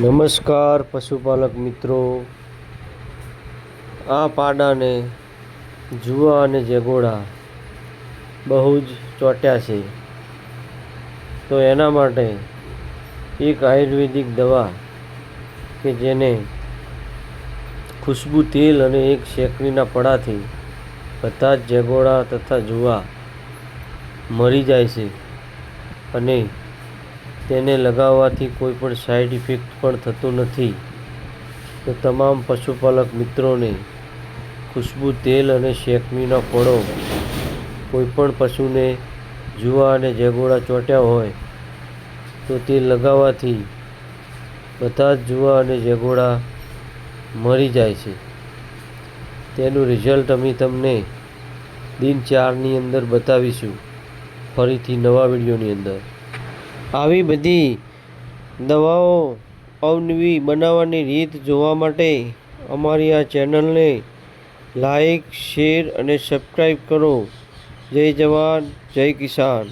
નમસ્કાર પશુપાલક મિત્રો. આ પાડાને જુવા અને જેગોડા બહુ જ ચોટ્યા છે. તો એના માટે એક આયુર્વેદિક દવા કે જેને ખુશ્બુ તેલ અને એક શેકડીના પડાથી બધા જ જેગોડા તથા જુવા મરી જાય છે. અને તેને લગાવવાથી કોઈ પણ સાઈડ ઇફેક્ટ પણ થતું નથી. તો તમામ પશુપાલક મિત્રોને ખુશ્બુ તેલ અને શેકમીના ફળો. કોઈ પણ પશુને જુવા અને જેગોડા ચોંટ્યા હોય, તો તે લગાવવાથી બધા જ જુવા અને જેગોડા મરી જાય છે. તેનું રિઝલ્ટ અમે તમને દિન ચારની અંદર બતાવીશું. ફરીથી નવા વિડીયોની અંદર. આવી બધી દવાઓ અવનવી બનાવવાની રીત જોવા માટે અમારી આ ચેનલને લાઈક, શેર અને સબસ્ક્રાઈબ કરો. જય જવાન, જય કિસાન.